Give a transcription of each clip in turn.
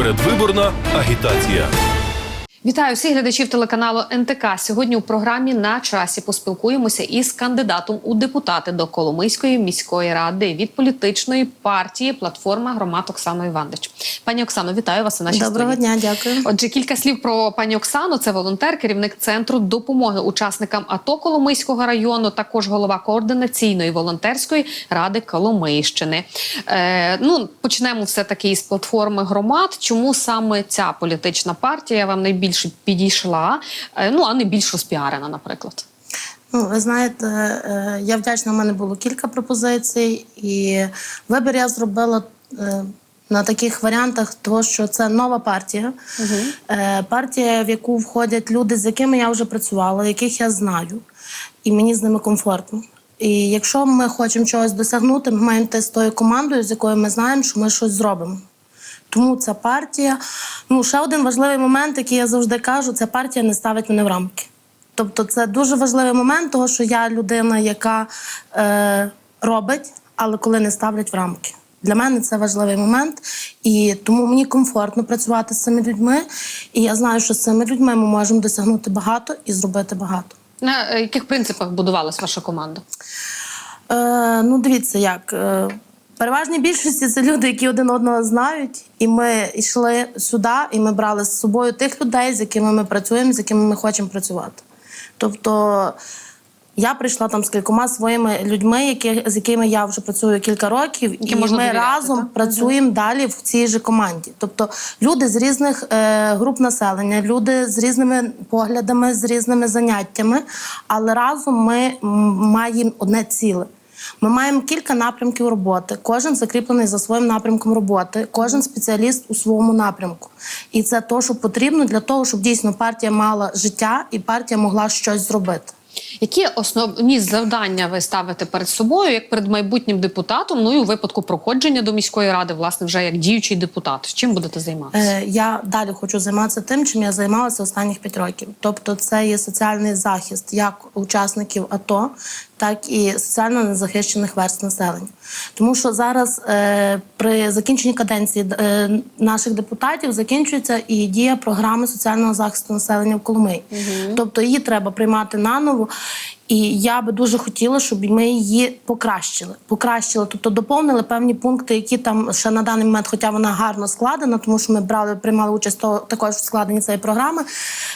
Передвиборна агітація. Вітаю всіх глядачів телеканалу НТК. Сьогодні у програмі на часі поспілкуємося із кандидатом у депутати до Коломийської міської ради від політичної партії Платформа громад Оксаною Івандич. Пані Оксано, вітаю вас у нашій Доброго студії. дня, дякую. Отже, кілька слів про пані Оксану. Це волонтер, керівник центру допомоги учасникам АТО Коломийського району, також голова координаційної волонтерської ради Коломийщини. Е, ну почнемо все таки із платформи громад. Чому саме ця політична партія вам найбільше підійшла? Е, ну а не більш розпіарена, наприклад. Ну, ви знаєте, е, я вдячна, у мене було кілька пропозицій, і вибір я зробила е, на таких варіантах, того, що це нова партія. Е, Партія, в яку входять люди, з якими я вже працювала, яких я знаю, і мені з ними комфортно. І якщо ми хочемо чогось досягнути, ми маємо йти з тою командою, з якою ми знаємо, що ми щось зробимо. Тому ця партія. Ну, ще один важливий момент, який я завжди кажу, ця партія не ставить мене в рамки. Тобто, це дуже важливий момент, того, що я людина, яка е, робить, але коли не ставлять в рамки. Для мене це важливий момент, і тому мені комфортно працювати з цими людьми. І я знаю, що з цими людьми ми можемо досягнути багато і зробити багато. На е, яких принципах будувалась ваша команда? Е, ну, дивіться, як. Переважній більшості це люди, які один одного знають. І ми йшли сюди, і ми брали з собою тих людей, з якими ми працюємо, з якими ми хочемо працювати. Тобто я прийшла там з кількома своїми людьми, які, з якими я вже працюю кілька років, Яким і можна ми довіряти, разом так? працюємо далі в цій же команді. Тобто люди з різних е, груп населення, люди з різними поглядами, з різними заняттями, але разом ми м, маємо одне ціле. Ми маємо кілька напрямків роботи. Кожен закріплений за своїм напрямком роботи, кожен спеціаліст у своєму напрямку. І це те, що потрібно для того, щоб дійсно партія мала життя і партія могла щось зробити. Які основні завдання ви ставите перед собою, як перед майбутнім депутатом? Ну і у випадку проходження до міської ради, власне, вже як діючий депутат? Чим будете займатися? Е, я далі хочу займатися тим, чим я займалася останніх п'ять років. Тобто, це є соціальний захист як учасників АТО, так і соціально незахищених верст населення. Тому що зараз е, при закінченні каденції е, наших депутатів закінчується і дія програми соціального захисту населення в Коломиї. Тобто її треба приймати наново. І я би дуже хотіла, щоб ми її покращили. Покращили, тобто доповнили певні пункти, які там ще на даний момент, хоча вона гарно складена, тому що ми брали, приймали участь також в складенні цієї програми.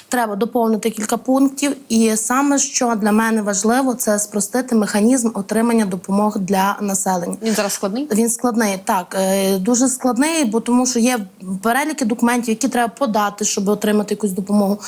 Треба доповнити кілька пунктів. І саме що для мене важливо, це спростити механізм отримання допомог для населення. Він зараз складний? Він складний, так е, дуже складний, бо тому що є переліки документів, які треба подати, щоб отримати якусь допомогу.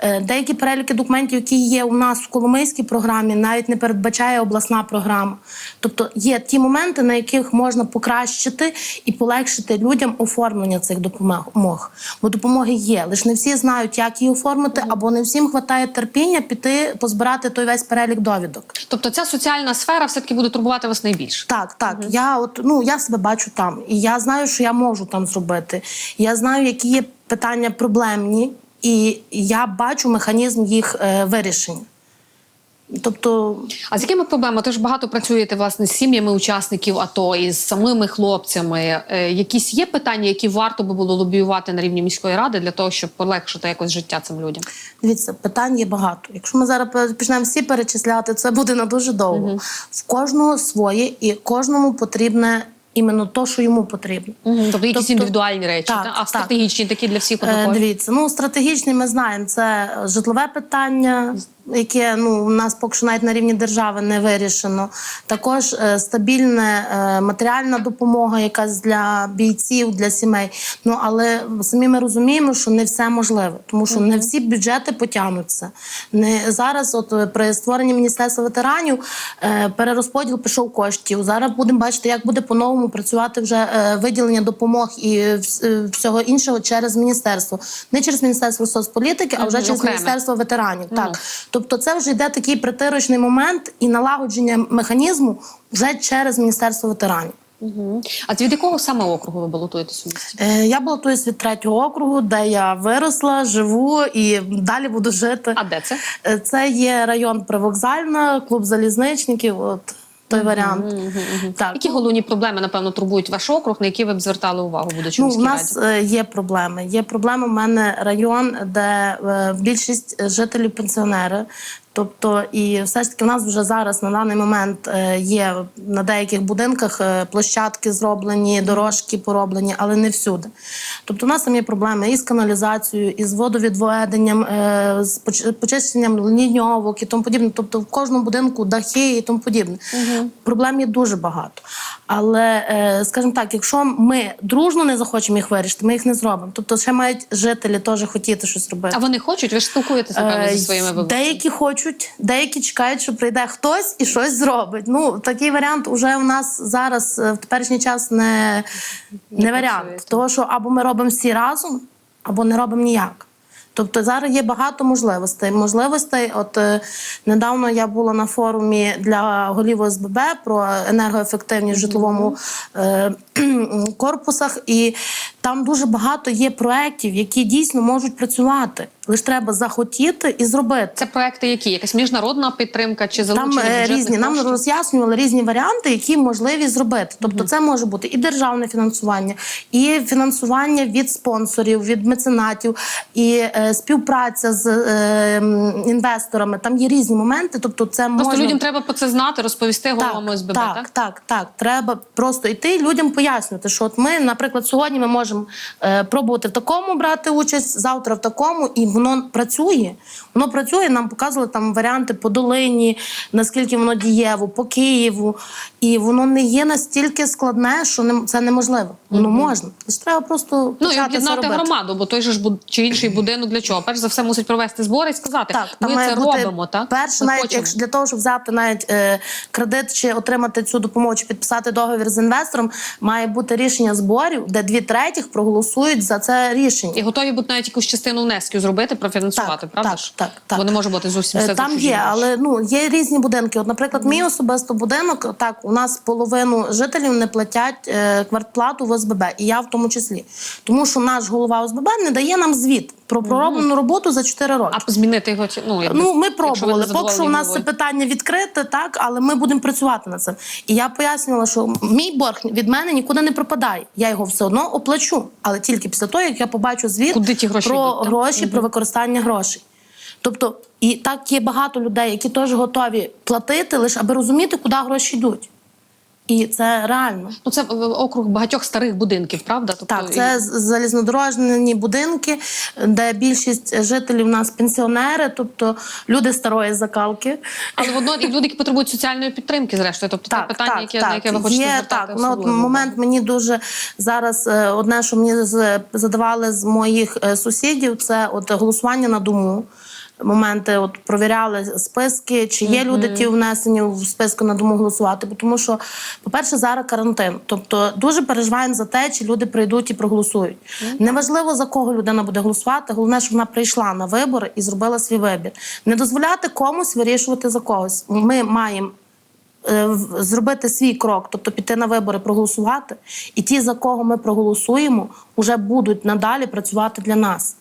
Е, Деякі переліки документів, які є у нас в Коломийській програмі, навіть не передбачає обласна програма. Тобто є ті моменти, на яких можна покращити і полегшити людям оформлення цих допомог. Бо допомоги є, лише не всі знають, як її оформити, або не всім вистачає терпіння піти позбирати той весь перелік довідок. Тобто ця соціальна сфера все таки буде турбувати вас найбільше. Так, так. Я от ну я себе бачу там, і я знаю, що я можу там зробити. Я знаю, які є питання проблемні, і я бачу механізм їх е, вирішення. Тобто, А з якими проблемами? Ви ж багато працюєте власне з сім'ями учасників АТО і з самими хлопцями. Е, якісь є питання, які варто би було лобіювати на рівні міської ради для того, щоб полегшити якось життя цим людям? дивіться, питань є багато. Якщо ми зараз почнемо всі перечисляти, це буде на дуже довго. В кожного своє, і кожному потрібне іменно то, що йому потрібно. Тобто якісь Тобто- індивідуальні речі, Так, та? а так. стратегічні такі для всіх Е. Дивіться, ну стратегічний ми знаємо, це житлове питання, яке ну у нас поки що навіть на рівні держави не вирішено. Також е, стабільна е, матеріальна допомога, якась для бійців, для сімей. Ну але самі ми розуміємо, що не все можливе, тому що не всі бюджети потягнуться. Не зараз, от е, при створенні міністерства ветеранів, перерозподіл пішов коштів. Зараз будемо бачити, як буде по-новому працювати вже виділення допомог і всього іншого через міністерство, не через міністерство соцполітики, а вже через міністерство ветеранів. Так, тобто, це вже йде такий притирочний момент і налагодження механізму вже через міністерство ветеранів. Угу. А від якого саме округу ви балотуєтесь у місті? Е, я балотуюсь від третього округу, де я виросла, живу і далі буду жити. А де це? Е, Це є район Привокзальна, клуб залізничників. От той варіант. Так. Які головні проблеми, напевно, турбують ваш округ, на які ви б звертали увагу, будучи Ну, в у нас раді? е, є проблеми. Є проблеми. У мене район, де е, більшість жителів пенсіонери. Тобто, і все ж таки, в нас вже зараз на даний момент е, є на деяких будинках е, площадки зроблені, дорожки пороблені, але не всюди. Тобто, у нас там є проблеми і з каналізацією, і з водовідведенням, е, з поч- почищенням ліньовок і тому подібне. Тобто, в кожному будинку дахи і тому подібне. Проблем є дуже багато. Але, скажімо так, якщо ми дружно не захочемо їх вирішити, ми їх не зробимо. Тобто, ще мають жителі теж хотіти щось робити. А вони хочуть? Ви ж спілкуєтеся, зі своїми виборцями. Деякі хочуть, деякі чекають, що прийде хтось і щось зробить. Ну такий варіант уже у нас зараз е, в теперішній час не, не, Не варіант. Того, що або ми робимо всі разом, або не робимо ніяк. Тобто зараз є багато можливостей. Можливостей, от е, недавно я була на форумі для голів ОСББ про енергоефективність в житловому е, корпусах, і там дуже багато є проєктів, які дійсно можуть працювати. Лише треба захотіти і зробити. Це проекти які? Якась міжнародна підтримка чи Там залучення е, бюджетних різні нам роз'яснювали різні варіанти, які можливі зробити. Тобто, це може бути і державне фінансування, і фінансування від спонсорів, від меценатів, і е, співпраця з е, інвесторами. Там є різні моменти. Тобто, це Просто можна... людям треба про це знати, розповісти головам ОСББ, так? так, так, так. Треба просто йти людям пояснювати, що от ми, наприклад, сьогодні ми можемо е, пробувати в такому брати участь, завтра в такому, і воно працює. Воно працює. Нам показували там варіанти по долині, наскільки воно дієво, по Києву. І воно не є настільки складне, що не, це неможливо. Воно можна. Лише треба просто Ну і об'єднати громаду, бо той же ж буд- чи інший будинок для чого? Перш за все мусить провести збори і сказати, Так, ми це бути робимо, так? Перше, навіть хочемо. якщо для того, щоб взяти навіть е, кредит чи отримати цю допомогу, чи підписати договір з інвестором, має бути рішення зборів, де дві третіх проголосують за це рішення. І готові будуть навіть якусь частину внесків зробити, профінансувати, Так, правда так, ж? так, так. Бо не може бути зовсім Е, все Там є, але ну є різні будинки. От, наприклад, мій особисто будинок, так у нас половину жителів не платять е, квартплату в ОСББ, і я в тому числі. Тому що наш голова ОСББ не дає нам звіт про пророблену роботу за 4 роки. А змінити його ну, якби, Ну, ми пробували. Поки що у нас це питання відкрите, так, але ми будемо працювати над цим. І я пояснювала, що мій борг від мене нікуди не пропадає. Я його все одно оплачу, але тільки після того, як я побачу звіт Куди ті гроші про йдуть, гроші, гроші, про використання грошей. Тобто, і так є багато людей, які теж готові платити, лише аби розуміти, куди гроші йдуть. І це реально. Ну, це округ багатьох старих будинків, правда? Тобто, Так, це залізнодорожні будинки, де більшість жителів у нас пенсіонери, тобто люди старої закалки. Але водно і люди, які потребують соціальної підтримки, зрештою. Тобто це питання, яке, на яке ви хочете Є, звертати так. Ну, от момент мені дуже зараз е, одне, що мені задавали з моїх е, сусідів, це от голосування на дому. Моменти от провіряли списки, чи є люди ті внесені в списку на дому голосувати. Бо Тому що, по-перше, зараз карантин. Тобто дуже переживаємо за те, чи люди прийдуть і проголосують. Неважливо за кого людина буде голосувати. Головне, щоб вона прийшла на вибори і зробила свій вибір. Не дозволяти комусь вирішувати за когось. Ми маємо е, зробити свій крок, тобто піти на вибори, проголосувати, і ті, за кого ми проголосуємо, вже будуть надалі працювати для нас.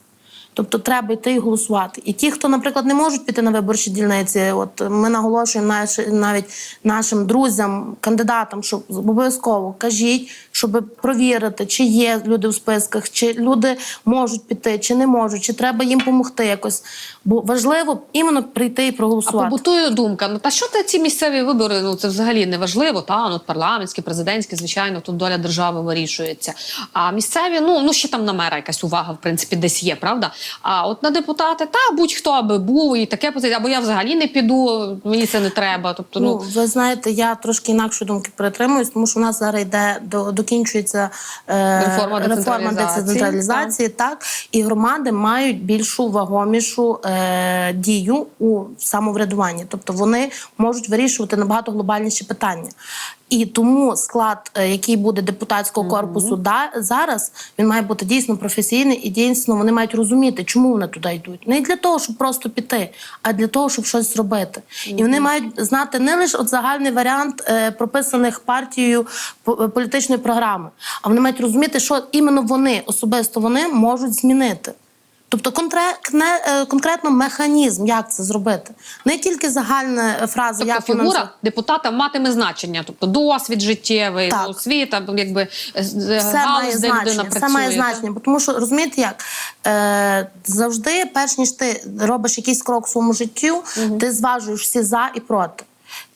Тобто треба йти і голосувати. І ті, хто, наприклад, не можуть піти на виборчі дільниці, от ми наголошуємо наші, навіть нашим друзям, кандидатам, що обов'язково кажіть, щоб провірити, чи є люди в списках, чи люди можуть піти, чи не можуть, чи треба їм допомогти якось. Бо важливо іменно прийти і А проголосувати. побутує думка: ну та що ти ці місцеві вибори? Ну це взагалі не важливо. Та ну парламентські, президентські, звичайно, тут доля держави вирішується. А місцеві, ну ну ще там на мера якась увага, в принципі, десь є, правда? А от на депутати, та будь-хто аби був і таке позиція, або я взагалі не піду, мені це не треба. Тобто, Ну, ну ви знаєте, я трошки інакшої думки притримуюсь, тому що в нас зараз йде до докінчується е, Реформа децентралізації. децентралізації, так і громади мають більшу вагомішу е, дію у самоврядуванні, тобто вони можуть вирішувати набагато глобальніші питання. І тому склад, е, який буде депутатського корпусу да, зараз, він має бути дійсно професійний і дійсно вони мають розуміти, чому вони туди йдуть. Не для того, щоб просто піти, а для того, щоб щось зробити. І вони мають знати не лише от загальний варіант е, прописаних партією е, політичної програми, а вони мають розуміти, що іменно вони, особисто вони, можуть змінити. Тобто е, конкретно механізм, як це зробити. Не тільки загальна фраза, Тобто як вона депутата матиме значення, тобто досвід життєвий, Так. освіта, якби е, все галузь, має де людина працює. Все має значення. Бо Тому що розумієте, як е, завжди, перш ніж ти робиш якийсь крок в своєму життю, ти зважуєш всі за і проти.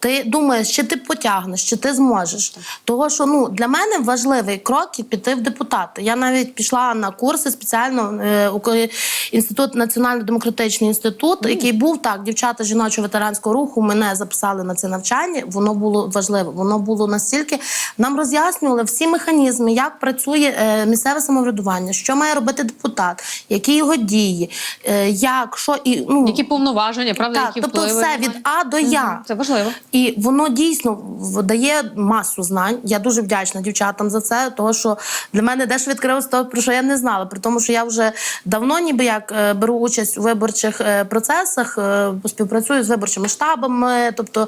Ти думаєш, чи ти потягнеш, чи ти зможеш. Того, що ну для мене важливий крок і піти в депутати. Я навіть пішла на курси спеціально е, інститут національно-демократичний інститут, який був так, дівчата жіночого ветеранського руху мене записали на це навчання. Воно було важливо. Воно було настільки нам роз'яснювали всі механізми, як працює е, місцеве самоврядування, що має робити депутат, які його дії, е, як що і ну Які повноваження, правда, так, які тобто впливи все від? А до Я. Це важливо. І воно дійсно дає масу знань. Я дуже вдячна дівчатам за це, тому що для мене дещо відкрилось того, про що я не знала. При тому, що я вже давно, ніби як е, беру участь у виборчих е, процесах, е, співпрацюю з виборчими штабами, тобто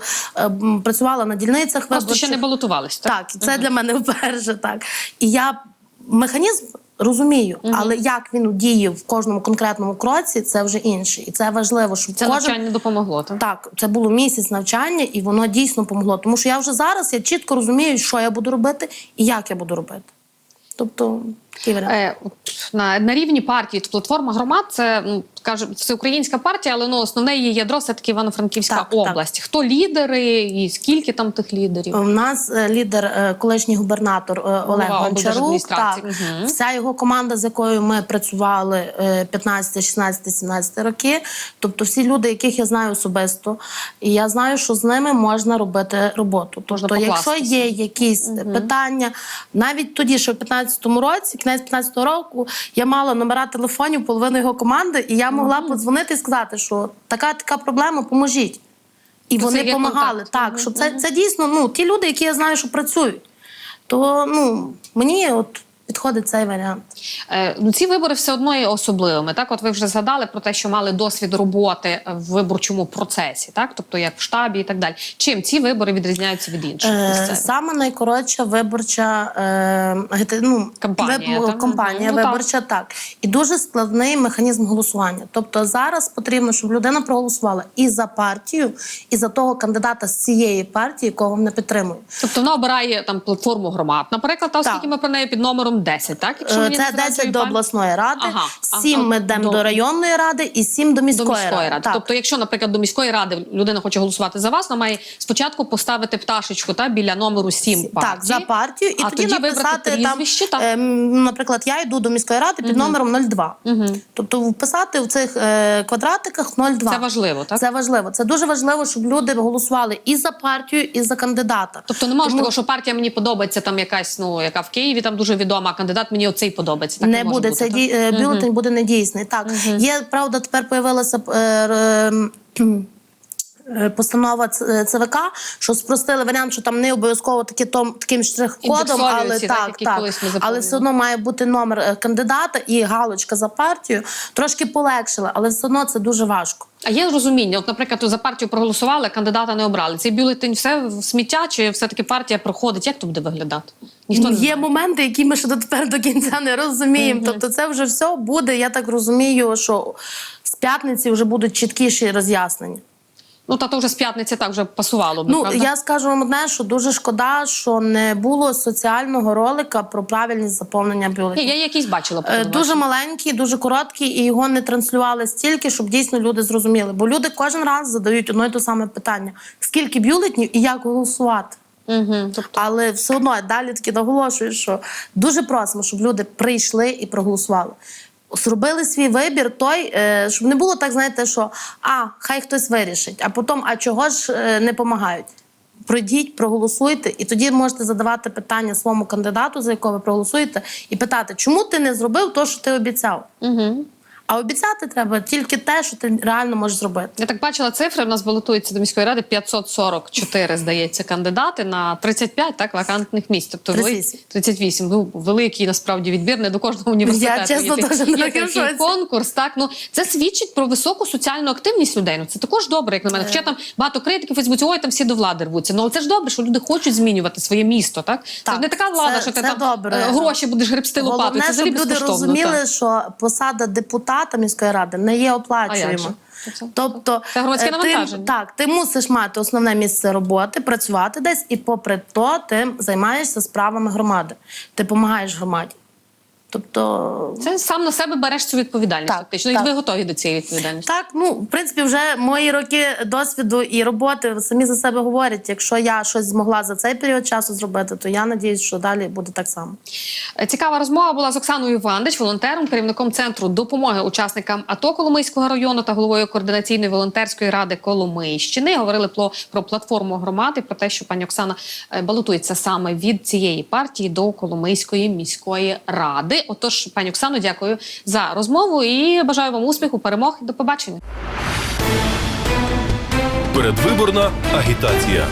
працювала на дільницях Просто виборчих. ще не балотувались, так? Так, це для мене вперше так. І я механізм розумію, але як він діє в кожному конкретному кроці, це вже інше. І це важливо, щоб Це кожен навчання допомогло, так? так, це було місяць навчання, і воно дійсно помогло. Тому що я вже зараз я чітко розумію, що я буду робити і як я буду робити. Тобто, Е, на, на рівні партії платформа громад це ну, каже всеукраїнська партія, але ну основне її ядро все таки Івано-Франківська Так, так. область. Хто лідери і скільки там тих лідерів? У нас е, лідер, е, колишній губернатор Олег Голова Гончарук. Так, Мгм. вся його команда, з якою ми працювали е, 15, 16, 17 роки. Тобто, всі люди, яких я знаю особисто, і я знаю, що з ними можна робити роботу. Можна Тобто, якщо є якісь питання, навіть тоді, що в 15-му році, кінець 15-го року, я мала номера телефонів половини його команди, і я могла подзвонити і сказати, що така така проблема, поможіть. І То вони допомагали. Так, що це, це дійсно ну, ті люди, які я знаю, що працюють. То ну, мені от підходить цей варіант. Е, ну, ці вибори все одно є особливими. Так, от ви вже згадали про те, що мали досвід роботи в виборчому процесі, так, тобто як в штабі і так далі. Чим ці вибори відрізняються від інших? Е, саме найкоротша виборча е, агіта- ну, Кампанія, виб- так? кампанія Ну, виборча, так. І дуже складний механізм голосування. Тобто зараз потрібно, щоб людина проголосувала і за партію, і за того кандидата з цієї партії, якого вона підтримує. Тобто вона обирає там платформу громад, наприклад, а оскільки Так. ми про неї під номером 10, так? Якщо Е, мені Це зраджує 10 до пам'ять? обласної ради, Ага, ага. 7 ми йдемо До- до районної ради і 7 до міської, до міської ради. Так. Тобто, якщо, наприклад, до міської ради людина хоче голосувати за вас, вона має спочатку поставити пташечку та біля номеру 7 партії. Так, за партію, і а тоді, вибрати написати там, прізвище, так. ем, наприклад, я йду до міської ради під номером 02. Тобто вписати в цих е, квадратиках 02. Це важливо, так? Це важливо. Це дуже важливо, щоб люди голосували і за партію, і за кандидата. Тобто не може Тому такого, що партія мені подобається там якась, ну яка в Києві там дуже відома, кандидат мені оцей подобається. Так не буде так? е, бюлетень буде недійсний. Так є правда, тепер появилася е, е, е, Постанова Ц- е, ЦВК, що спростили варіант, що там не обов'язково таки том, таким штрих-кодом, але так, так, так, але все одно має бути номер е, кандидата і галочка за партію. Трошки полегшили, але все одно це дуже важко. А є розуміння, от, наприклад, за партію проголосували, кандидата не обрали. Цей бюлетень все в сміття, чи все-таки партія проходить? Як то буде виглядати? Ніхто не Є знає. моменти, які ми ще дотепер до кінця не розуміємо. Тобто, це вже все буде. Я так розумію, що з п'ятниці вже будуть чіткіші роз'яснення. Ну та то вже з п'ятниці так вже пасувало. Ну правда? я скажу вам одне, що дуже шкода, що не було соціального ролика про правильність заповнення Ні, я якийсь бачила по Е. Дуже маленький, дуже короткий, і його не транслювали стільки, щоб дійсно люди зрозуміли. Бо люди кожен раз задають одно і те саме питання: скільки бюлетнів і як голосувати. Угу. Тобто, Але все одно я далі таки наголошую, що дуже просимо, щоб люди прийшли і проголосували. Зробили свій вибір той, е, щоб не було так, знаєте, що а, хай хтось вирішить, а потім, а чого ж е, не допомагають. Пройдіть, проголосуйте, і тоді можете задавати питання своєму кандидату, за якого ви проголосуєте, і питати, чому ти не зробив те, що ти обіцяв. угу. А обіцяти треба тільки те, що ти реально можеш зробити. Я так бачила цифри. У нас балотується до міської ради 544, здається, кандидати на 35 так, вакантних місць. Тобто вели- 38. 38. Ну, великий насправді відбір не до кожного університету. Я, чесно, є, такий- є такий конкурс. Так ну це свідчить про високу соціальну активність людей. Ну це також добре, як на мене. Хоча там багато критиків Фейсбуці, ой, там всі до влади рвуться. Ну але це ж добре, що люди хочуть змінювати своє місто. Так, Так, ж не така влада, це- що ти там добре. е, гроші будеш гребсти лопатою. Це щоб люди розуміли, так. що посада депутата зарплата міської ради не є оплачуємо. Це- це- Тобто Це громадське е, навантаження. Ти, так, ти мусиш мати основне місце роботи, працювати десь, і попри то ти займаєшся справами громади. Ти допомагаєш громаді. Тобто, Це сам на себе береш цю відповідальність. Так, фактично, так. і ви готові до цієї відповідальності. так, ну в принципі, вже мої роки досвіду і роботи самі за себе говорять. Якщо я щось змогла за цей період часу зробити, то я надіюсь, що далі буде так само. Е, Цікава розмова була з Оксаною Вандич, волонтером, керівником центру допомоги учасникам АТО Коломийського району та головою координаційної волонтерської ради Коломийщини. Говорили про, про платформу громади, про те, що пані Оксана е, балотується саме від цієї партії до Коломийської міської ради. Отож, пані Оксано, дякую за розмову і бажаю вам успіху, перемог. До побачення. Передвиборна агітація.